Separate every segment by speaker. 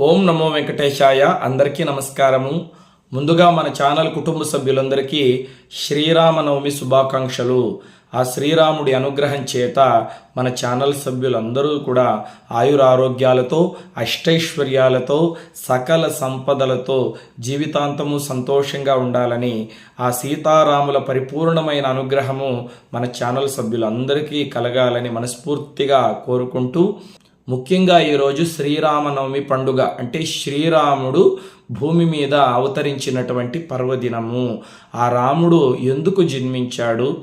Speaker 1: ఓం నమో వెంకటేశాయ. అందరికీ నమస్కారము. ముందుగా మన ఛానల్ కుటుంబ సభ్యులందరికీ శ్రీరామనవమి శుభాకాంక్షలు. ఆ శ్రీరాముడి అనుగ్రహం చేత మన ఛానల్ సభ్యులందరూ కూడా ఆయురారోగ్యాలతో అష్టైశ్వర్యాలతో సకల సంపదలతో జీవితాంతము సంతోషంగా ఉండాలని ఆ సీతారాముల పరిపూర్ణమైన అనుగ్రహము మన ఛానల్ సభ్యులందరికీ కలగాలని మనస్ఫూర్తిగా కోరుకుంటూ ముఖ్యంగా ఈరోజు శ్రీరామనవమి పండుగ అంటే శ్రీరాముడు భూమి మీద అవతరించినటువంటి పర్వదినము. ఆ రాముడు ఎందుకు జన్మించాడు?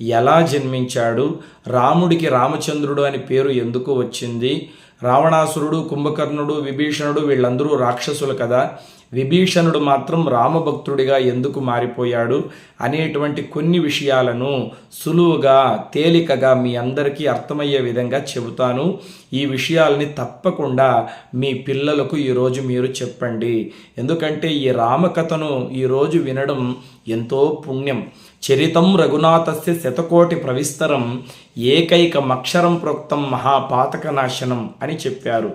Speaker 1: ఎలా జన్మించాడు? రాముడికి రామచంద్రుడు అని పేరు ఎందుకు వచ్చింది? రావణాసురుడు కుంభకర్ణుడు విభీషణుడు వీళ్ళందరూ రాక్షసులు కదా. విభీషణుడు మాత్రం రామభక్తుడిగా ఎందుకు మారిపోయాడు అనేటువంటి కొన్ని విషయాలను సులువుగా తేలికగా మీ అందరికీ అర్థమయ్యే విధంగా చెబుతాను. ఈ విషయాల్ని తప్పకుండా మీ పిల్లలకు ఈరోజు మీరు చెప్పండి. ఎందుకంటే ఈ రామకథను ఈరోజు వినడం ఎంతో పుణ్యం. చరితం రఘునాథస్య శతకోటి ప్రవిస్తరం ఏకైకమక్షరం ప్రోక్తం మహాపాతక నాశనం అని చెప్పారు.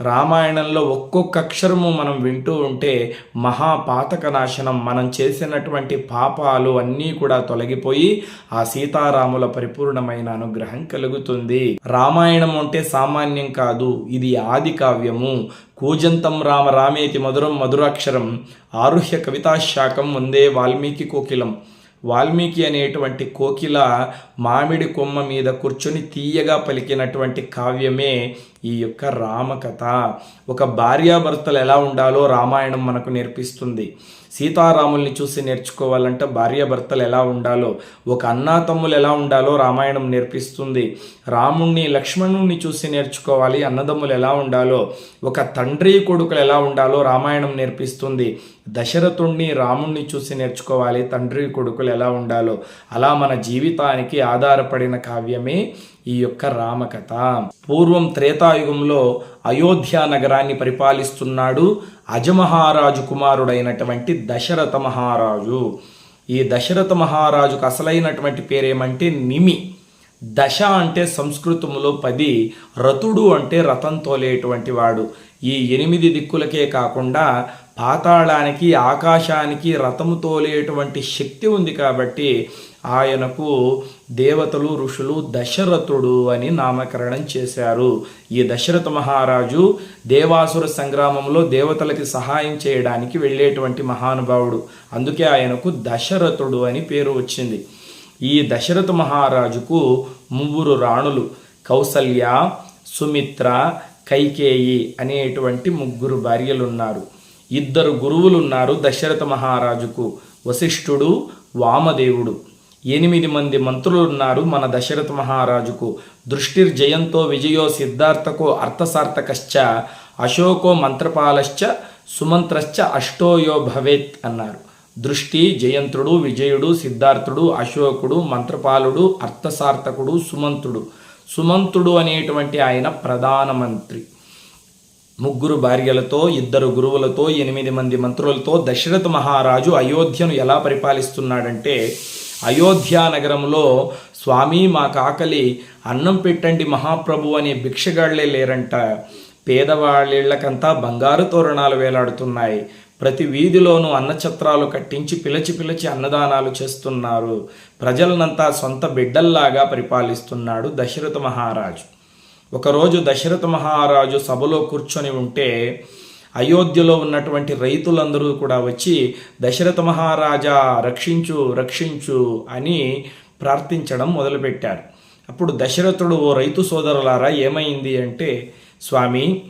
Speaker 1: రామాయణంలో ఒక్కొక్క అక్షరము మనం వింటూ ఉంటే మహాపాతక నాశనం మనం చేసినటువంటి పాపాలు అన్నీ కూడా తొలగిపోయి ఆ సీతారాముల పరిపూర్ణమైన అనుగ్రహం కలుగుతుంది. రామాయణం అంటే సామాన్యం కాదు ఇది ఆది కావ్యము. కూజంతం రామ రామేతి మధురం మధురాక్షరం ఆరుహ్య కవితాశాఖం ముందే వాల్మీకి కోకిలం. వాల్మీకి అనేటువంటి కోకిల మామిడి కొమ్మ మీద కూర్చొని తీయగా పలికినటువంటి కావ్యమే ఈ యొక్క రామకథ. ఒక భార్యాభర్తలు ఎలా ఉండాలో రామాయణం మనకు నేర్పిస్తుంది. సీతారాముల్ని చూసి నేర్చుకోవాలంటే భార్యాభర్తలు ఎలా ఉండాలో ఒక అన్నా తమ్ములు ఎలా ఉండాలో రామాయణం నేర్పిస్తుంది. రాముణ్ణి లక్ష్మణుణ్ణి చూసి నేర్చుకోవాలి అన్నదమ్ములు ఎలా ఉండాలో ఒక తండ్రి కొడుకులు ఎలా ఉండాలో రామాయణం నేర్పిస్తుంది. దశరథుణ్ణి రాముణ్ణి చూసి నేర్చుకోవాలి తండ్రి కొడుకులు ఎలా ఉండాలో. అలా మన జీవితానికి ఆధారపడిన కావ్యమే ఈ యొక్క రామకథ. పూర్వం త్రేతాయుగంలో అయోధ్య నగరాన్ని పరిపాలిస్తున్నాడు అజమహారాజు కుమారుడైనటువంటి దశరథ మహారాజు. ఈ దశరథ మహారాజుకు అసలైనటువంటి పేరేమంటే నిమి. దశ అంటే సంస్కృతంలో పది రతుడు అంటే రథం తోలేటువంటి వాడు. ఈ ఎనిమిది దిక్కులకే కాకుండా పాతాళానికి ఆకాశానికి రథము తోలేటువంటి శక్తి ఉంది కాబట్టి ఆయనకు దేవతలు ఋషులు దశరథుడు అని నామకరణం చేశారు. ఈ దశరథ మహారాజు దేవాసుర సంగ్రామంలో దేవతలకి సహాయం చేయడానికి వెళ్ళేటువంటి మహానుభావుడు. అందుకే ఆయనకు దశరథుడు అని పేరు వచ్చింది. ఈ దశరథ మహారాజుకు ముగ్గురు రాణులు కౌసల్య సుమిత్ర కైకేయి అనేటువంటి ముగ్గురు భార్యలు ఉన్నారు ఇద్దరు గురువులు ఉన్నారు దశరథ మహారాజుకు. వశిష్ఠుడు వామదేవుడు. ఎనిమిది మంది మంత్రులు ఉన్నారు మన దశరథ మహారాజుకు. దృష్టిర్జయంతో విజయో సిద్ధార్థకో అర్థసార్థకశ్చ అశోకో మంత్రపాలశ్చ సుమంత్రశ్చ అష్టోయో భవేత్ అన్నారు. దృష్టి జయంతుడు విజయుడు సిద్ధార్థుడు అశోకుడు మంత్రపాలుడు అర్థసార్థకుడు సుమంతుడు సుమంతుడు అనేటువంటి ఆయన ప్రధానమంత్రి ముగ్గురు భార్యలతో ఇద్దరు గురువులతో ఎనిమిది మంది మంత్రులతో దశరథ మహారాజు అయోధ్యను ఎలా పరిపాలిస్తున్నాడంటే అయోధ్య నగరంలో స్వామి మా కాకలి అన్నం పెట్టండి మహాప్రభు అనే భిక్షగాళ్ళే లేరంట. పేదవాళ్ళకంతా బంగారు తోరణాలు వేలాడుతున్నాయి. ప్రతి వీధిలోనూ అన్నఛత్రాలు కట్టించి పిలచి పిలచి అన్నదానాలు చేస్తున్నారు. ప్రజలనంతా సొంత బిడ్డల్లాగా పరిపాలిస్తున్నాడు దశరథ మహారాజు. ఒకరోజు దశరథ మహారాజు సభలో కూర్చొని ఉంటే అయోధ్యలో ఉన్నటువంటి రైతులందరూ కూడా వచ్చి దశరథ మహారాజా రక్షించు రక్షించు అని ప్రార్థించడం మొదలుపెట్టారు. అప్పుడు దశరథుడు ఓ రైతు సోదరులారా ఏమైంది అంటే స్వామి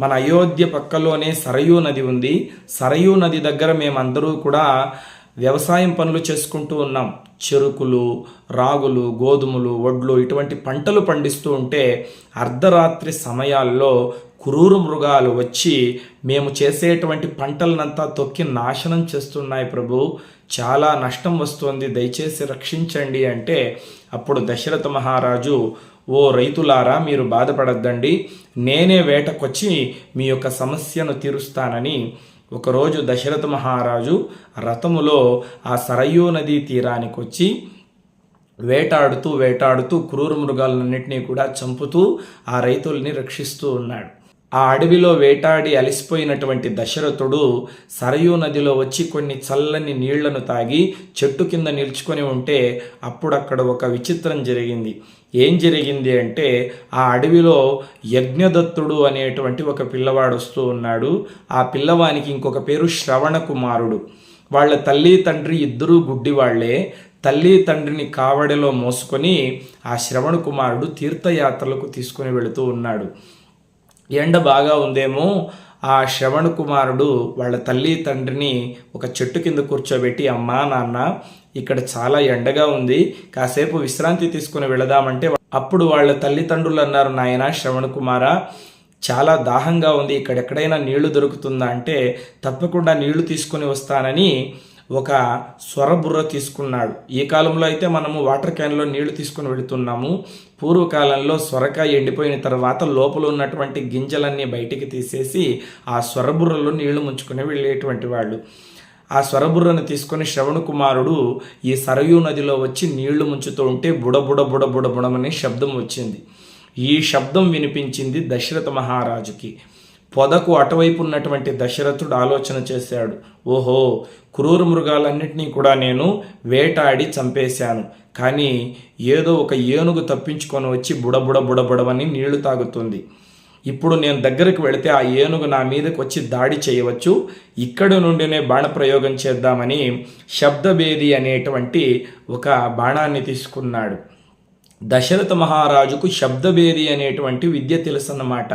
Speaker 1: మన అయోధ్య పక్కలోనే సరయూ నది ఉంది. సరయూ నది దగ్గర మేమందరూ కూడా వ్యవసాయం పనులు చేసుకుంటూ ఉన్నాం. చెరుకులు రాగులు గోధుమలు వడ్లు ఇటువంటి పంటలు పండిస్తూ ఉంటే అర్ధరాత్రి సమయాల్లో క్రూర మృగాలు వచ్చి మేము చేసేటువంటి పంటలనంతా తొక్కి నాశనం చేస్తున్నాయి ప్రభు. చాలా నష్టం వస్తుంది. దయచేసి రక్షించండి అంటే అప్పుడు దశరథ మహారాజు ఓ రైతులారా మీరు బాధపడద్దండి. నేనే వేటకొచ్చి మీ యొక్క సమస్యను తీరుస్తానని ఒకరోజు దశరథ మహారాజు రథములో ఆ సరయూ నదీ తీరానికి వచ్చి వేటాడుతూ వేటాడుతూ క్రూర మృగాలన్నింటినీ కూడా చంపుతూ ఆ రైతుల్ని రక్షిస్తూ ఉన్నాడు. ఆ అడవిలో వేటాడి అలసిపోయినటువంటి దశరథుడు సరయూ నదిలో వచ్చి కొన్ని చల్లని నీళ్ళను తాగి చెట్టు కింద నిల్చుకొని ఉంటే అప్పుడు అక్కడ ఒక విచిత్రం జరిగింది. ఏం జరిగింది అంటే ఆ అడవిలో యజ్ఞదత్తుడు అనేటువంటి ఒక పిల్లవాడు వస్తూ ఉన్నాడు. ఆ పిల్లవానికి ఇంకొక పేరు శ్రవణ కుమారుడు. వాళ్ళ తల్లి తండ్రి ఇద్దరూ గుడ్డివాళ్ళే. తల్లి తండ్రిని కావడిలో మోసుకొని ఆ శ్రవణ కుమారుడు తీర్థయాత్రలకు తీసుకుని వెళుతూ ఉన్నాడు. ఎండ బాగా ఉందేమో ఆ శ్రవణ కుమారుడు వాళ్ళ తల్లి తండ్రిని ఒక చెట్టు కింద కూర్చోబెట్టి అమ్మా నాన్న ఇక్కడ చాలా ఎండగా ఉంది కాసేపు విశ్రాంతి తీసుకుని వెళదామంటే అప్పుడు వాళ్ళ తల్లిదండ్రులు అన్నారు నాయన శ్రవణ కుమార చాలా దాహంగా ఉంది ఇక్కడ ఎక్కడైనా నీళ్ళు దొరుకుతుందా? అంటే తప్పకుండా నీళ్ళు తీసుకొని వస్తానని ఒక స్వరబుర్ర తీసుకున్నాడు. ఈ కాలంలో అయితే మనము వాటర్ క్యాన్లో నీళ్ళు తీసుకుని వెళుతున్నాము పూర్వకాలంలో సొరకాయ ఎండిపోయిన తర్వాత లోపల ఉన్నటువంటి గింజలన్నీ బయటికి తీసేసి ఆ స్వరబుర్రలో నీళ్ళు ముంచుకుని వెళ్ళేటువంటి వాళ్ళు. ఆ స్వరబుర్రను తీసుకొని శ్రవణ కుమారుడు ఈ సరయూ నదిలో వచ్చి నీళ్ళు ముంచుతూ ఉంటే బుడబుడ బుడ బుడ శబ్దం వచ్చింది. ఈ శబ్దం వినిపించింది దశరథ మహారాజుకి. పొదకు అటువైపు ఉన్నటువంటి దశరథుడు ఆలోచన చేశాడు. ఓహో క్రూర మృగాలన్నింటినీ కూడా నేను వేటాడి చంపేశాను. కానీ ఏదో ఒక ఏనుగు తప్పించుకొని వచ్చి బుడబుడ బుడబుడవని నీళ్ళు తాగుతుంది. ఇప్పుడు నేను దగ్గరకు వెళితే ఆ ఏనుగు నా మీదకి వచ్చి దాడి చేయవచ్చు. ఇక్కడ నుండినే బాణప్రయోగం చేద్దామని శబ్దభేది అనేటువంటి ఒక బాణాన్ని తీసుకున్నాడు. దశరథ మహారాజుకు శబ్దభేది అనేటువంటి విద్య తెలుసన్నమాట.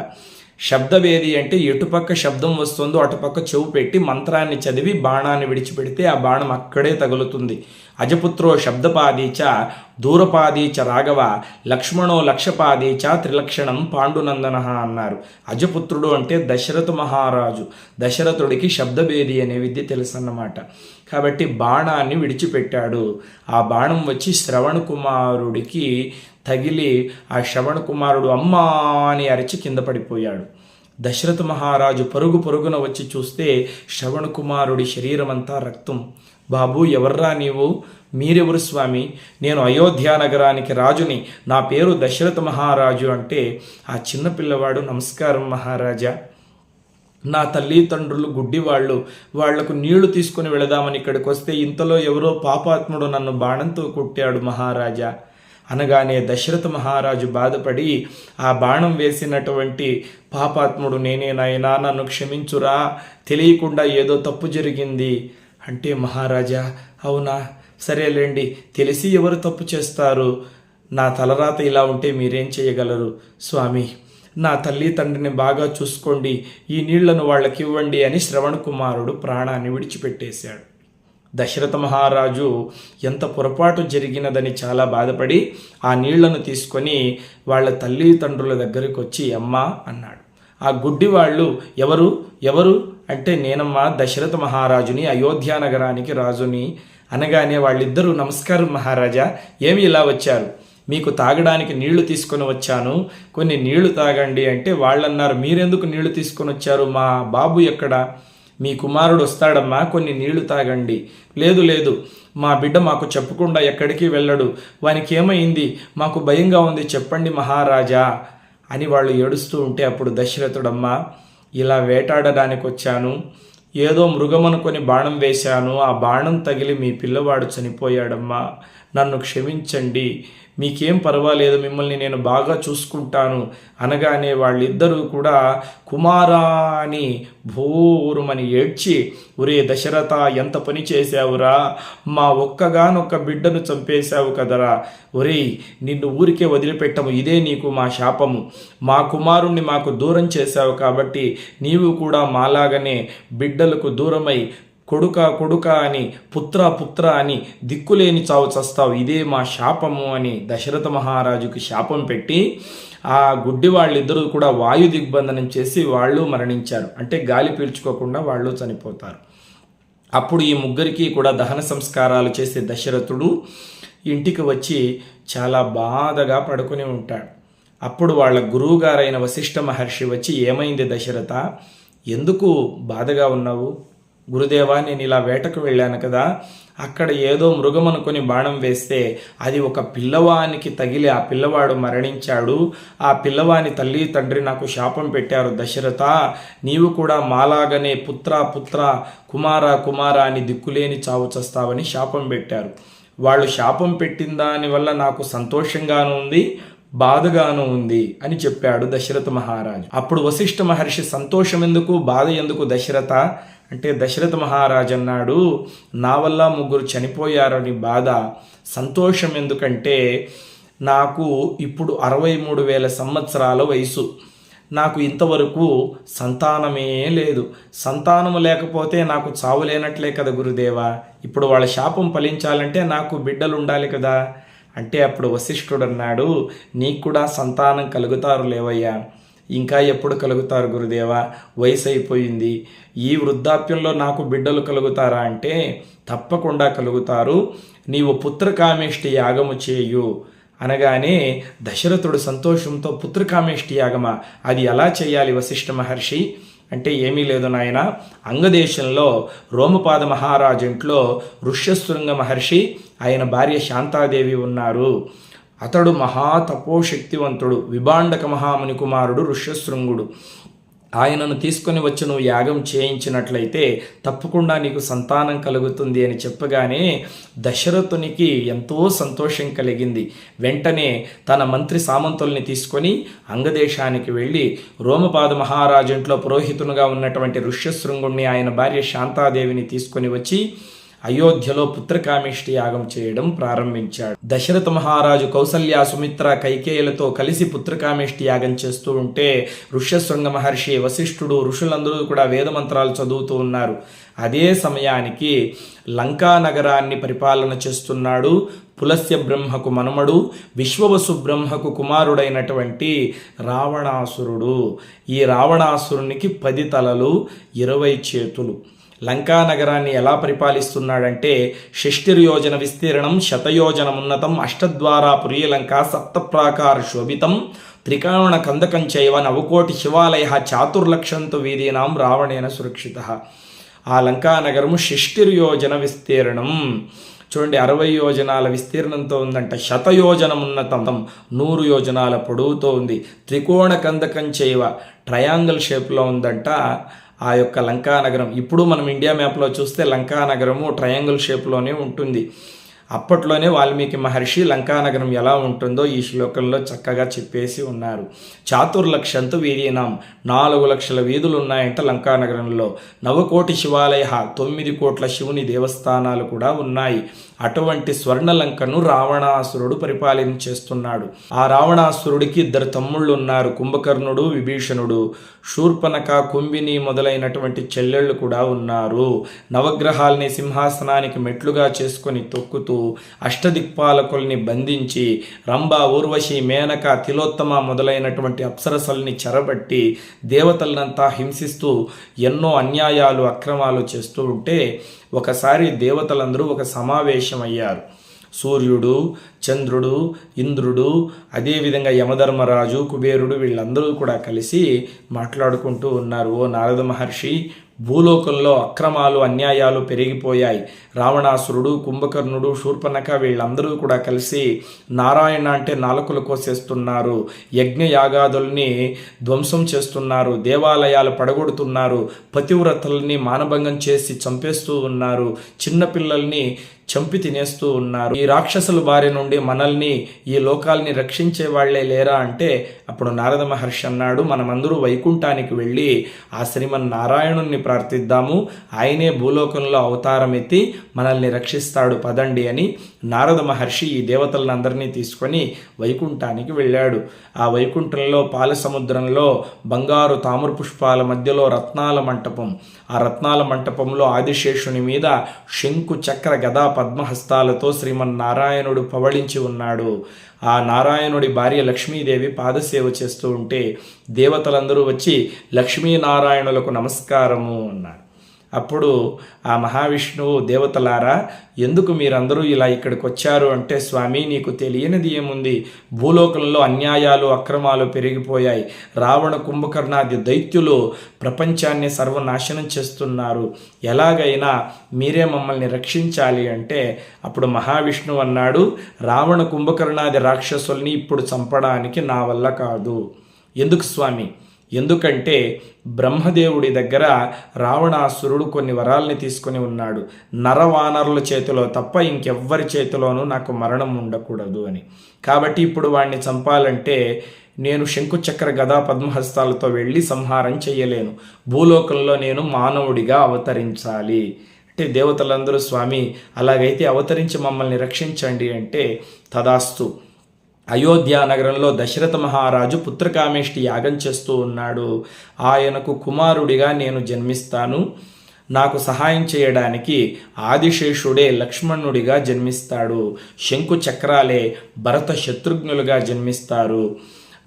Speaker 1: శబ్దవేది అంటే ఎటుపక్క శబ్దం వస్తుందో అటుపక్క చెవు పెట్టి మంత్రాన్ని చదివి బాణాన్ని విడిచిపెడితే ఆ బాణం అక్కడే తగులుతుంది. అజపుత్రో శబ్దపాదీచ దూరపాదీచ రాఘవ లక్ష్మణో లక్షపాదీచ త్రిలక్షణం పాండునందన అన్నారు. అజపుత్రుడు అంటే దశరథ మహారాజు. దశరథుడికి శబ్దభేది అనే విద్య తెలుసన్నమాట. కాబట్టి బాణాన్ని విడిచిపెట్టాడు. ఆ బాణం వచ్చి శ్రవణ కుమారుడికి తగిలి ఆ శ్రవణ కుమారుడు అమ్మా అని అరిచి కింద పడిపోయాడు. దశరథ మహారాజు పరుగు పరుగున వచ్చి చూస్తే శ్రవణ కుమారుడి శరీరమంతా రక్తం. బాబు ఎవర్రా నీవు? మీరెవరు స్వామి? నేను అయోధ్య నగరానికి రాజుని. నా పేరు దశరథ మహారాజు అంటే ఆ చిన్న పిల్లవాడు నమస్కారం మహారాజా. నా తల్లిదండ్రులు గుడ్డివాళ్ళు. వాళ్ళకు నీళ్ళు తీసుకుని వెళదామని ఇక్కడికి వస్తే ఇంతలో ఎవరో పాపాత్ముడు నన్ను బాణంతో కొట్టాడు మహారాజా. అనగానే దశరథ మహారాజు బాధపడి ఆ బాణం వేసినటువంటి పాపాత్ముడు నేనేనాయనా నన్ను క్షమించురా తెలియకుండా ఏదో తప్పు జరిగింది. అంటే మహారాజా అవునా? సరేలేండి తెలిసి ఎవరు తప్పు చేస్తారు? నా తలరాత ఇలా ఉంటే మీరేం చేయగలరు? స్వామి నా తల్లి తండ్రిని బాగా చూసుకోండి ఈ నీళ్ళను వాళ్ళకి ఇవ్వండి అని శ్రవణ కుమారుడు ప్రాణాన్ని విడిచిపెట్టేశాడు. దశరథ మహారాజు ఎంత పొరపాటు జరిగినదని చాలా బాధపడి ఆ నీళ్ళను తీసుకొని వాళ్ళ తల్లిదండ్రుల దగ్గరికి వచ్చి అమ్మా అన్నాడు. ఆ గుడ్డి వాళ్ళు ఎవరు? ఎవరు? అంటే నేనమ్మా దశరథ మహారాజుని అయోధ్య నగరానికి రాజుని. అనగానే వాళ్ళిద్దరూ నమస్కారం మహారాజా ఏమి ఇలా వచ్చారు? మీకు తాగడానికి నీళ్ళు తీసుకొని వచ్చాను. కొన్ని నీళ్ళు తాగండి అంటే వాళ్ళన్నారు మీరెందుకు నీళ్ళు తీసుకొని వచ్చారు? మా బాబు ఎక్కడ? మీ కుమారుడు వస్తాడమ్మా కొన్ని నీళ్ళు తాగండి. లేదు లేదు మా బిడ్డ మాకు చెప్పకుండా ఎక్కడికి వెళ్ళడు. వానికి ఏమైంది మాకు భయంగా ఉంది చెప్పండి మహారాజా అని వాళ్ళు ఏడుస్తూ ఉంటే అప్పుడు దశరథుడమ్మా ఇలా వేటాడడానికి వచ్చాను ఏదో మృగమనుకొని బాణం వేశాను ఆ బాణం తగిలి మీ పిల్లవాడు చనిపోయాడమ్మా. నన్ను క్షమించండి. మీకేం పర్వాలేదు మిమ్మల్ని నేను బాగా చూసుకుంటాను అనగానే వాళ్ళిద్దరూ కూడా కుమారా అని భూరుమని ఏడ్చి ఒరే దశరథ ఎంత పని చేశావురా? మా ఒక్కగానొక్క బిడ్డను చంపేశావు కదరా. ఒరేయ్ నిన్ను ఊరికే వదిలిపెట్టము ఇదే నీకు మా శాపము. మా కుమారుణ్ణి మాకు దూరం చేశావు కాబట్టి నీవు కూడా మాలాగనే బిడ్డ బిడ్డలకు దూరమై కొడుక కొడుక అని పుత్ర పుత్ర అని దిక్కులేని చావు చస్తావు. ఇదే మా శాపము అని దశరథ మహారాజుకి శాపం పెట్టి ఆ గుడ్డి వాళ్ళిద్దరూ కూడా వాయు దిగ్బంధనం చేసి వాళ్ళు మరణించారు. అంటే గాలి పీల్చుకోకుండా వాళ్ళు చనిపోతారు. అప్పుడు ఈ ముగ్గురికి కూడా దహన సంస్కారాలు చేసే దశరథుడు ఇంటికి వచ్చి చాలా బాధగా పడుకుని ఉంటాడు. అప్పుడు వాళ్ళ గురువుగారైన వశిష్ఠ మహర్షి వచ్చి ఏమైంది దశరథ? ఎందుకు బాధగా ఉన్నావు? గురుదేవా నేను ఇలా వేటకు వెళ్ళాను కదా. అక్కడ ఏదో మృగం అనుకుని బాణం వేస్తే అది ఒక పిల్లవానికి తగిలి ఆ పిల్లవాడు మరణించాడు. ఆ పిల్లవాని తల్లి తండ్రి నాకు శాపం పెట్టారు. దశరథ నీవు కూడా మాలాగనే పుత్ర పుత్ర కుమార కుమార అని దిక్కులేని చావు చస్తావని శాపం పెట్టారు. వాళ్ళు శాపం పెట్టిన దానివల్ల నాకు సంతోషంగాను ఉంది. బాధగాను ఉంది అని చెప్పాడు దశరథ మహారాజు. అప్పుడు వశిష్ఠ మహర్షి సంతోషం ఎందుకు బాధ ఎందుకు దశరథ? అంటే దశరథ మహారాజు అన్నాడు నా వల్ల ముగ్గురు చనిపోయారని బాధ సంతోషం ఎందుకంటే నాకు ఇప్పుడు అరవై మూడు వేల సంవత్సరాల వయసు. నాకు ఇంతవరకు సంతానమే లేదు. సంతానము లేకపోతే నాకు చావు లేనట్లే కదా గురుదేవా. ఇప్పుడు వాళ్ళ శాపం ఫలించాలంటే నాకు బిడ్డలు ఉండాలి కదా. అంటే అప్పుడు వశిష్ఠుడు అన్నాడు నీకు కూడా సంతానం కలుగుతారు లేవయ్యా. ఇంకా ఎప్పుడు కలుగుతారు గురుదేవా? వయసు అయిపోయింది ఈ వృద్ధాప్యంలో నాకు బిడ్డలు కలుగుతారా అంటే తప్పకుండా కలుగుతారు. నీవు పుత్రకామేష్టి యాగము చేయు అనగానే దశరథుడు సంతోషంతో పుత్రకామేష్టి యాగమా? అది ఎలా చేయాలి వశిష్ఠ మహర్షి? అంటే ఏమీ లేదు నాయన. అంగదేశంలో రోమపాద మహారాజు ఇంట్లో ఋష్యశృంగ మహర్షి ఆయన భార్య శాంతాదేవి ఉన్నారు. అతడు మహా తపోశక్తివంతుడు విభాండక మహాముని కుమారుడు ఋష్యశృంగుడు. ఆయనను తీసుకొని వచ్చి నువ్వు యాగం చేయించినట్లయితే తప్పకుండా నీకు సంతానం కలుగుతుంది అని చెప్పగానే దశరథునికి ఎంతో సంతోషం కలిగింది. వెంటనే తన మంత్రి సామంతుల్ని తీసుకొని అంగదేశానికి వెళ్ళి రోమపాద మహారాజు ఇంట్లో పురోహితునిగా ఉన్నటువంటి ఋష్యశృంగుణ్ణి ఆయన భార్య శాంతాదేవిని తీసుకొని వచ్చి అయోధ్యలో పుత్రకామిష్టి యాగం చేయడం ప్రారంభించాడు. దశరథ మహారాజు కౌసల్య సుమిత్ర కైకేయులతో కలిసి పుత్రకామిష్టి యాగం చేస్తూ ఉంటే ఋష్యశృంగ మహర్షి వశిష్ఠుడు ఋషులందరూ కూడా వేదమంత్రాలు చదువుతూ ఉన్నారు. అదే సమయానికి లంకా నగరాన్ని పరిపాలన చేస్తున్నాడు పులస్య బ్రహ్మకు మనమడు విశ్వవసు బ్రహ్మకు కుమారుడైనటువంటి రావణాసురుడు. ఈ రావణాసురునికి పది తలలు ఇరవై చేతులు. లంకా నగరాన్ని ఎలా పరిపాలిస్తున్నాడంటే షష్టిర్యోజన విస్తీర్ణం శతయోజనమున్నతం అష్టద్వారా పురీలంక సప్తప్రాకార శోభితం త్రికోణ కందకం చైవ నవకోటి శివాలయ చాతుర్లక్షంతు వీధీనాం రావణేన సురక్షిత. ఆ లంకా నగరము షష్టిర్యోజన విస్తీర్ణం. చూడండి అరవై యోజనాల విస్తీర్ణంతో ఉందంట. శతయోజనం ఉన్నతం నూరు యోజనాల పొడవుతో ఉంది. త్రికోణ కందకం చేయవ ట్రయాంగిల్ షేప్లో ఉందంట. ఆ యొక్క లంకా నగరం. ఇప్పుడు మనం ఇండియా మ్యాప్లో చూస్తే లంకా నగరము ట్రయాంగిల్ షేప్లోనే ఉంటుంది. అప్పట్లోనే వాల్మీకి మహర్షి లంకానగరం ఎలా ఉంటుందో ఈ శ్లోకంలో చక్కగా చెప్పేసి ఉన్నారు. చాతుర్లక్షంతు వీధీనాం నాలుగు లక్షల వీధులు ఉన్నాయంట లంకానగరంలో నవకోటి శివాలయ తొమ్మిది కోట్ల శివుని దేవస్థానాలు కూడా ఉన్నాయి. అటువంటి స్వర్ణలంకను రావణాసురుడు పరిపాలన చేస్తున్నాడు ఆ రావణాసురుడికి ఇద్దరు తమ్ముళ్ళు ఉన్నారు. కుంభకర్ణుడు విభీషణుడు శూర్పనక కుంభిని మొదలైనటువంటి చెల్లెళ్ళు కూడా ఉన్నారు. నవగ్రహాల్ని సింహాసనానికి మెట్లుగా చేసుకొని తొక్కుతూ అష్టదిక్పాలకుల్ని బంధించి రంభ ఊర్వశి మేనక తిలోత్తమ మొదలైనటువంటి అప్సరసల్ని చెరబట్టి దేవతలనంతా హింసిస్తూ ఎన్నో అన్యాయాలు అక్రమాలు చేస్తూ ఉంటే ఒకసారి దేవతలందరూ ఒక సమావేశం అయ్యారు సూర్యుడు చంద్రుడు ఇంద్రుడు అదేవిధంగా యమధర్మరాజు కుబేరుడు వీళ్ళందరూ కూడా కలిసి మాట్లాడుకుంటూ ఉన్నారు. ఓ నారద మహర్షి భూలోకంలో అక్రమాలు అన్యాయాలు పెరిగిపోయాయి. రావణాసురుడు కుంభకర్ణుడు శూర్పణక వీళ్ళందరూ కూడా కలిసి నారాయణ అంటే నాలుకలు కోసేస్తున్నారు. యజ్ఞయాగాదుల్ని ధ్వంసం చేస్తున్నారు. దేవాలయాలు పడగొడుతున్నారు. పతివ్రతల్ని మానభంగం చేసి చంపేస్తూ ఉన్నారు. చిన్నపిల్లల్ని చంపి తినేస్తూ ఉన్నారు. ఈ రాక్షసుల బారి నుండి మనల్ని ఈ లోకాల్ని రక్షించే వాళ్ళే లేరా అంటే అప్పుడు నారద మహర్షి అన్నాడు మనమందరూ వైకుంఠానికి వెళ్ళి ఆ శ్రీమన్ నారాయణుణ్ణి ప్రార్థిద్దాము. ఆయనే భూలోకంలో అవతారం ఎత్తి మనల్ని రక్షిస్తాడు పదండి అని నారద మహర్షి ఈ దేవతలందరినీ తీసుకొని వైకుంఠానికి వెళ్ళాడు. ఆ వైకుంఠంలో పాల సముద్రంలో బంగారు తామర పుష్పాల మధ్యలో రత్నాల మంటపం. ఆ రత్నాల మంటపంలో ఆదిశేషుని మీద శంకు చక్ర గదా పద్మహస్తాలతో శ్రీమన్నారాయణుడు పవళించి ఉన్నాడు. ఆ నారాయణుడి భార్య లక్ష్మీదేవి పాదసేవ చేస్తూ ఉంటే దేవతలందరూ వచ్చి లక్ష్మీనారాయణులకు నమస్కారము అన్నారు. అప్పుడు ఆ మహావిష్ణువు దేవతలారా ఎందుకు మీరందరూ ఇలా ఇక్కడికి వచ్చారు అంటే స్వామి నీకు తెలియనిది ఏముంది? భూలోకంలో అన్యాయాలు అక్రమాలు పెరిగిపోయాయి. రావణ కుంభకర్ణాది దైత్యులు ప్రపంచాన్ని సర్వనాశనం చేస్తున్నారు. ఎలాగైనా మీరే మమ్మల్ని రక్షించాలి అంటే అప్పుడు మహావిష్ణువు అన్నాడు రావణ కుంభకర్ణాది రాక్షసుల్ని ఇప్పుడు చంపడానికి నా వల్ల కాదు. ఎందుకు స్వామి? ఎందుకంటే బ్రహ్మదేవుడి దగ్గర రావణాసురుడు కొన్ని వరాల్ని తీసుకొని ఉన్నాడు. నరవానరుల చేతిలో తప్ప ఇంకెవ్వరి చేతిలోనూ నాకు మరణం ఉండకూడదు అని. కాబట్టి ఇప్పుడు వాణ్ణి చంపాలంటే నేను శంకుచక్ర గదా పద్మహస్తాలతో వెళ్ళి సంహారం చేయలేను భూలోకంలో నేను మానవుడిగా అవతరించాలి. అంటే దేవతలందరూ స్వామి అలాగైతే అవతరించి మమ్మల్ని రక్షించండి అంటే తదాస్తు. అయోధ్య నగరంలో దశరథ మహారాజు పుత్రకామేష్టి యాగం చేస్తూ ఉన్నాడు. ఆయనకు కుమారుడిగా నేను జన్మిస్తాను. నాకు సహాయం చేయడానికి ఆదిశేషుడే లక్ష్మణుడిగా జన్మిస్తాడు. శంకు చక్రాలే భరత శత్రుఘ్నులుగా జన్మిస్తారు.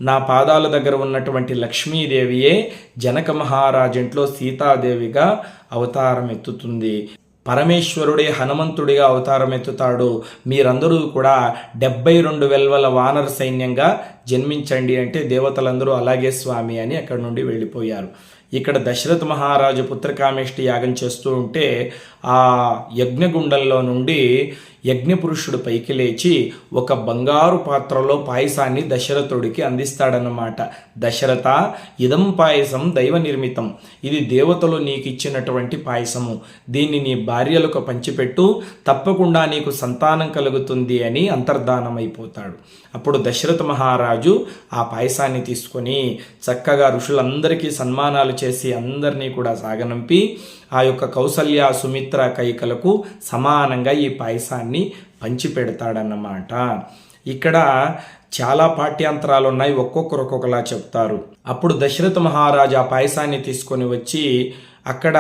Speaker 1: నా పాదాల దగ్గర ఉన్నటువంటి లక్ష్మీదేవియే జనక మహారాజంట్లో సీతాదేవిగా అవతారం ఎత్తుతుంది పరమేశ్వరుడే హనుమంతుడిగా అవతారం ఎత్తుతాడు. మీరందరూ కూడా డెబ్బై రెండు వెల్వల వానర సైన్యంగా జన్మించండి అంటే దేవతలందరూ అలాగే స్వామి అని అక్కడి నుండి వెళ్ళిపోయారు. ఇక్కడ దశరథ మహారాజు పుత్రకామేష్టి యాగం చేస్తూ ఉంటే ఆ యజ్ఞగుండంలో నుండి యజ్ఞపురుషుడు పైకి లేచి ఒక బంగారు పాత్రలో పాయసాన్ని దశరథుడికి అందిస్తాడనమాట దశరథ ఇదం పాయసం దైవ నిర్మితం. ఇది దేవతలు నీకు ఇచ్చినటువంటి పాయసము. దీన్ని నీ భార్యలకు పంచిపెట్టు. తప్పకుండా నీకు సంతానం కలుగుతుంది అని అంతర్ధానమైపోతాడు. అప్పుడు దశరథ మహారాజు ఆ పాయసాన్ని తీసుకొని చక్కగా ఋషులందరికీ సన్మానాలు చేసి అందరినీ కూడా సాగనంపి ఆ యొక్క కౌసల్య సుమిత్ర కైకలకు సమానంగా ఈ పాయసాన్ని పంచిపెడతాడన్నమాట. ఇక్కడ చాలా పాఠ్యాంతరాలు ఉన్నాయి ఒక్కొక్కరు ఒక్కొక్కలా చెప్తారు. అప్పుడు దశరథ మహారాజు ఆ పాయసాన్ని తీసుకొని వచ్చి అక్కడ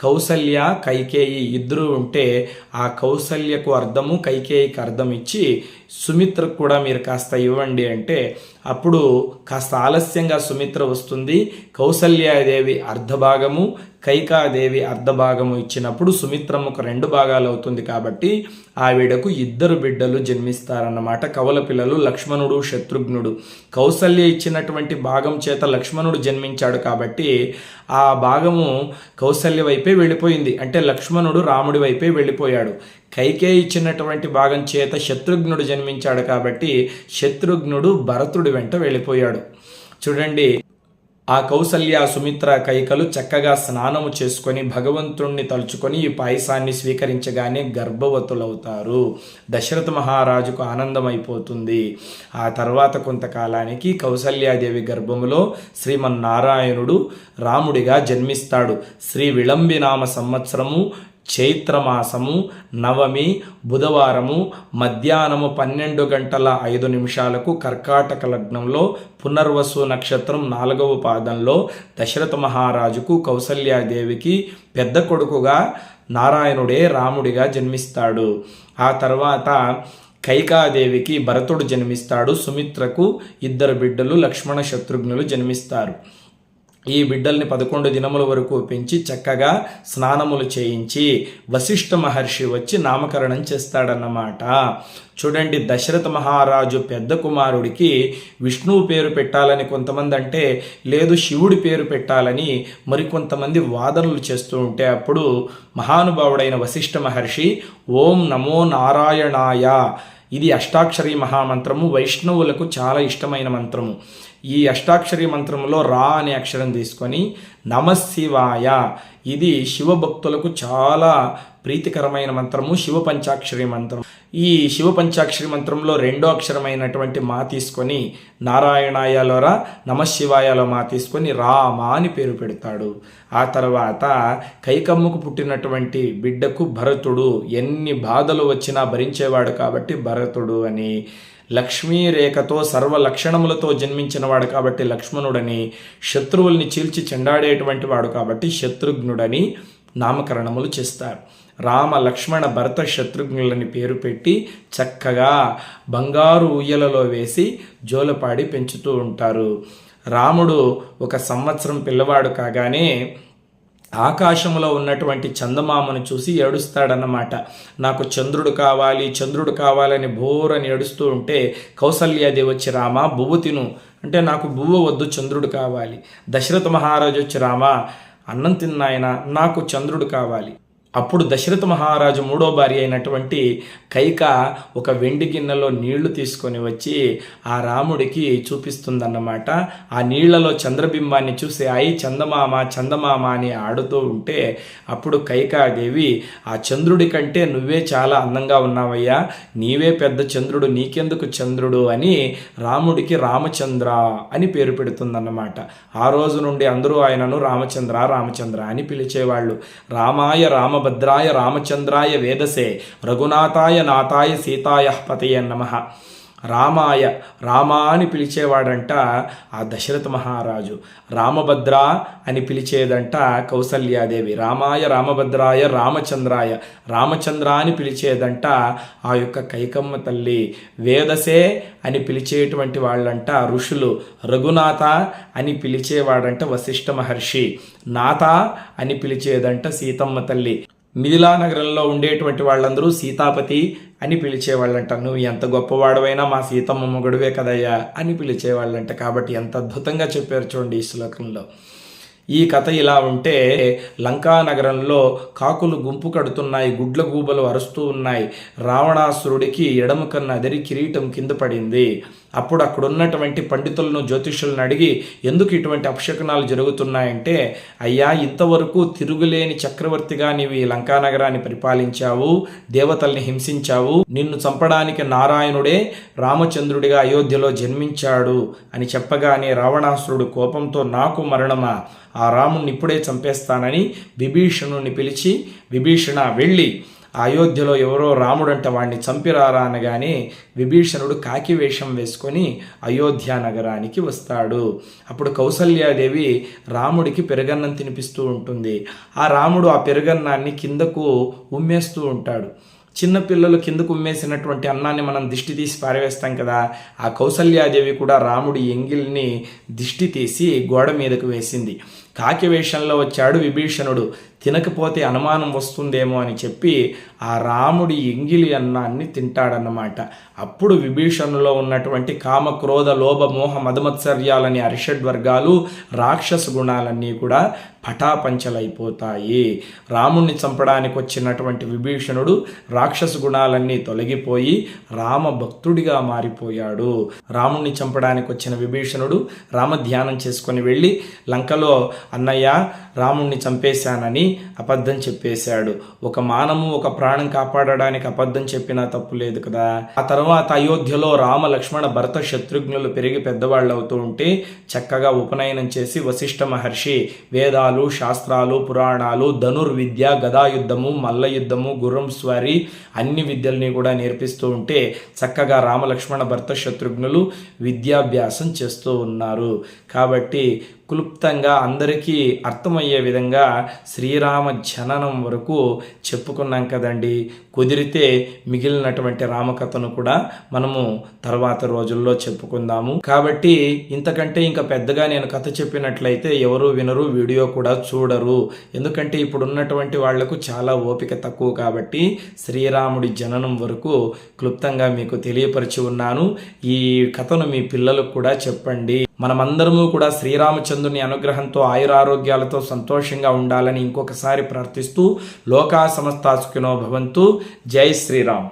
Speaker 1: కౌసల్య కైకేయి ఇద్దరు ఉంటే ఆ కౌసల్యకు అర్థము కైకేయికి అర్థం ఇచ్చి సుమిత్రకు కూడా మీరు కాస్త ఇవ్వండి అంటే అప్పుడు కాస్త ఆలస్యంగా సుమిత్ర వస్తుంది. కౌసల్యాదేవి అర్ధభాగము కైకాదేవి అర్ధభాగము ఇచ్చినప్పుడు సుమిత్రమ్మకు రెండు భాగాలు అవుతుంది కాబట్టి ఆవిడకు ఇద్దరు బిడ్డలు జన్మిస్తారన్నమాట. కవల పిల్లలు లక్ష్మణుడు శత్రుఘ్నుడు. కౌసల్య ఇచ్చినటువంటి భాగం చేత లక్ష్మణుడు జన్మించాడు కాబట్టి ఆ భాగము కౌసల్య వైపే వెళ్ళిపోయింది. అంటే లక్ష్మణుడు రాముడి వైపే వెళ్ళిపోయాడు. కైకే ఇచ్చినటువంటి భాగం చేత శత్రుఘ్నుడు జన్మించాడు కాబట్టి శత్రుఘ్నుడు భరతుడి వెంట వెళ్ళిపోయాడు. చూడండి ఆ కౌసల్య సుమిత్ర కైకలు చక్కగా స్నానము చేసుకొని భగవంతుణ్ణి తలుచుకొని ఈ పాయసాన్ని స్వీకరించగానే గర్భవతులవుతారు. దశరథ మహారాజుకు ఆనందమైపోతుంది. ఆ తర్వాత కొంతకాలానికి కౌసల్యాదేవి గర్భములో శ్రీమన్నారాయణుడు రాముడిగా జన్మిస్తాడు. శ్రీ విళంబినామ సంవత్సరము చైత్రమాసము నవమి బుధవారము మధ్యాహ్నము పన్నెండు గంటల ఐదు నిమిషాలకు కర్కాటక లగ్నంలో పునర్వసు నక్షత్రం నాలుగవ పాదంలో దశరథ మహారాజుకు కౌసల్యాదేవికి పెద్ద కొడుకుగా నారాయణుడే రాముడిగా జన్మిస్తాడు. ఆ తర్వాత కైకాదేవికి భరతుడు జన్మిస్తాడు. సుమిత్రకు ఇద్దరు బిడ్డలు లక్ష్మణ శత్రుఘ్నులు జన్మిస్తారు. ఈ బిడ్డల్ని పదకొండు దినముల వరకు పెంచి చక్కగా స్నానములు చేయించి వశిష్ఠ మహర్షి వచ్చి నామకరణం చేస్తాడన్నమాట. చూడండి దశరథ మహారాజు పెద్ద కుమారుడికి విష్ణువు పేరు పెట్టాలని కొంతమంది అంటే లేదు శివుడి పేరు పెట్టాలని మరికొంతమంది వాదనలు చేస్తూ ఉంటే అప్పుడు మహానుభావుడైన వశిష్ఠ మహర్షి ఓం నమో నారాయణాయ. ఇది అష్టాక్షరి మహామంత్రము వైష్ణవులకు చాలా ఇష్టమైన మంత్రము. ఈ అష్టాక్షరి మంత్రంలో రా అనే అక్షరం తీసుకొని నమశివాయ. ఇది శివభక్తులకు చాలా ప్రీతికరమైన మంత్రము శివ పంచాక్షరి మంత్రం. ఈ శివ పంచాక్షరి మంత్రంలో రెండో అక్షరమైనటువంటి మా తీసుకొని నారాయణాయలోరా నమశివాయలో మా తీసుకొని రామ అని పేరు పెడతాడు. ఆ తర్వాత కైకమ్మకు పుట్టినటువంటి బిడ్డకు భరతుడు. ఎన్ని బాధలు వచ్చినా భరించేవాడు కాబట్టి భరతుడు అని. లక్ష్మీ రేఖతో సర్వ లక్షణములతో జన్మించినవాడు కాబట్టి లక్ష్మణుడని శత్రువుల్ని చీల్చి చెండాడేటువంటి వాడు కాబట్టి శత్రుఘ్నుడని నామకరణములు చేస్తారు. రామ లక్ష్మణ భరత శత్రుఘ్నులని పేరు పెట్టి చక్కగా బంగారు ఉయ్యలలో వేసి జోలపాడి పెంచుతూ ఉంటారు. రాముడు ఒక సంవత్సరం పిల్లవాడు కాగానే ఆకాశంలో ఉన్నటువంటి చందమామను చూసి ఏడుస్తాడన్నమాట. నాకు చంద్రుడు కావాలి చంద్రుడు కావాలని బోరని ఏడుస్తూ ఉంటే కౌసల్యాదేవి వచ్చి రామ బువ్వు తిను. అంటే నాకు బువ్వ వద్దు చంద్రుడు కావాలి. దశరథ మహారాజు వచ్చి రామ అన్నం తిన్నాయన? నాకు చంద్రుడు కావాలి. అప్పుడు దశరథ మహారాజు మూడో భార్య అయినటువంటి కైక ఒక వెండి గిన్నెలో నీళ్ళు తీసుకొని వచ్చి ఆ రాముడికి చూపిస్తుందన్నమాట. ఆ నీళ్ళలో చంద్రబింబాన్ని చూసి అయి చందమామ చందమామ అని ఆడుతూ ఉంటే అప్పుడు కైకాదేవి ఆ చంద్రుడి కంటే నువ్వే చాలా అందంగా ఉన్నావయ్యా. నీవే పెద్ద చంద్రుడు నీకెందుకు చంద్రుడు అని రాముడికి రామచంద్ర అని పేరు పెడుతుందన్నమాట. ఆ రోజు నుండి అందరూ ఆయనను రామచంద్ర రామచంద్ర అని పిలిచేవాళ్ళు. రామాయ రామ రామభద్రాయ రామచంద్రాయ వేదసే రఘునాథాయ నాథాయ సీతాయ పతయ నమ. రామాయ రామా అని పిలిచేవాడంట ఆ దశరథ మహారాజు. రామభద్ర అని పిలిచేదంట కౌసల్యాదేవి. రామాయ రామభద్రాయ రామచంద్రాయ రామచంద్ర అని పిలిచేదంట ఆ యొక్క కైకమ్మ తల్లి. వేదసే అని పిలిచేటువంటి వాళ్ళంట ఋషులు. రఘునాథ అని పిలిచేవాడంట వశిష్ఠ మహర్షి. నాథ అని పిలిచేదంట సీతమ్మ తల్లి. మిథిలా నగరంలో ఉండేటువంటి వాళ్ళందరూ సీతాపతి అని పిలిచేవాళ్ళంట. నువ్వు ఎంత గొప్పవాడవైనా మా సీతమ్మ మొగుడువే కదయ్యా అని పిలిచేవాళ్ళంట. కాబట్టి ఎంత అద్భుతంగా చెప్పారు చూడండి ఈ శ్లోకంలో. ఈ కథ ఇలా ఉంటే లంకా నగరంలో కాకులు గుంపు కడుతున్నాయి గుడ్ల గూబలు అరుస్తూ ఉన్నాయి. రావణాసురుడికి ఎడమ కన్ను అదిరి కిరీటం కింద పడింది. అప్పుడు అక్కడ ఉన్నటువంటి పండితులను జ్యోతిషులను అడిగి ఎందుకు ఇటువంటి అపశకునాలు జరుగుతున్నాయంటే అయ్యా ఇంతవరకు తిరుగులేని చక్రవర్తిగా నీవు ఈ లంకా నగరాన్ని పరిపాలించావు దేవతల్ని హింసించావు నిన్ను చంపడానికి నారాయణుడే రామచంద్రుడిగా అయోధ్యలో జన్మించాడు అని చెప్పగానే రావణాసురుడు కోపంతో నాకు మరణమా? ఆ రాముణ్ణి ఇప్పుడే చంపేస్తానని విభీషణుని పిలిచి విభీషణ వెళ్ళి అయోధ్యలో ఎవరో రాముడంట వాడిని చంపిరారా అనగానే విభీషణుడు కాకి వేషం వేసుకొని అయోధ్య నగరానికి వస్తాడు. అప్పుడు కౌసల్యాదేవి రాముడికి పెరుగన్నం తినిపిస్తూ ఉంటుంది. ఆ రాముడు ఆ పెరుగన్నాన్ని కిందకు ఉమ్మేస్తూ ఉంటాడు. చిన్నపిల్లలు కిందకు ఉమ్మేసినటువంటి అన్నాన్ని మనం దిష్టి తీసి పారవేస్తాం కదా ఆ కౌసల్యాదేవి కూడా రాముడి ఎంగిల్ని దిష్టి తీసి గోడ మీదకు వేసింది. కాకి వేషంలో వచ్చాడు విభీషణుడు. తినకపోతే అనుమానం వస్తుందేమో అని చెప్పి ఆ రాముడి ఎంగిలి అన్నాన్ని తింటాడన్నమాట. అప్పుడు విభీషణులో ఉన్నటువంటి కామ క్రోధ లోభ మోహ మదమత్సర్యాలని అరిషడ్ వర్గాలు రాక్షస గుణాలన్నీ కూడా పటాపంచలైపోతాయి. రాముణ్ణి చంపడానికి వచ్చినటువంటి విభీషణుడు రాక్షస గుణాలన్నీ తొలగిపోయి రామ భక్తుడిగా మారిపోయాడు. రాముణ్ణి చంపడానికి వచ్చిన విభీషణుడు రామ ధ్యానం చేసుకొని వెళ్ళి లంకలో అన్నయ్య రాముణ్ణి చంపేశానని అబద్ధం చెప్పేశాడు. ఒక మానము ఒక ప్రాణం కాపాడడానికి అబద్ధం చెప్పినా తప్పు లేదు కదా? ఆ తర్వాత అయోధ్యలో రామ లక్ష్మణ భరత శత్రుఘ్నులు పెరిగి పెద్దవాళ్ళు అవుతూ ఉంటే చక్కగా ఉపనయనం చేసి వశిష్ఠ మహర్షి వేదాలు శాస్త్రాలు పురాణాలు ధనుర్విద్య గదాయుద్ధము మల్లయుద్ధము గుర్రం స్వారీ అన్ని విద్యల్ని కూడా నేర్పిస్తూ ఉంటే చక్కగా రామలక్ష్మణ భర్త శత్రుఘ్నులు విద్యాభ్యాసం చేస్తూ ఉన్నారు. కాబట్టి క్లుప్తంగా అందరికీ అర్థమయ్యే విధంగా శ్రీరామ జననం వరకు చెప్పుకున్నాం కదండి. కుదిరితే మిగిలినటువంటి రామకథను కూడా మనము తర్వాత రోజుల్లో చెప్పుకుందాము. కాబట్టి ఇంతకంటే ఇంకా పెద్దగా నేను కథ చెప్పినట్లయితే ఎవరు వినరు వీడియో కూడా చూడరు. ఎందుకంటే ఇప్పుడు ఉన్నటువంటి వాళ్ళకు చాలా ఓపిక తక్కువ కాబట్టి శ్రీరాముడి జననం వరకు క్లుప్తంగా మీకు తెలియపరిచి ఉన్నాను. ఈ కథను మీ పిల్లలకు కూడా చెప్పండి. మనమందరము కూడా శ్రీరామచంద్రుని అనుగ్రహంతో ఆయురారోగ్యాలతో సంతోషంగా ఉండాలని ఇంకొకసారి ప్రార్థిస్తూ లోకా సమస్తాసుకినో భవంతు. జై శ్రీరామ్.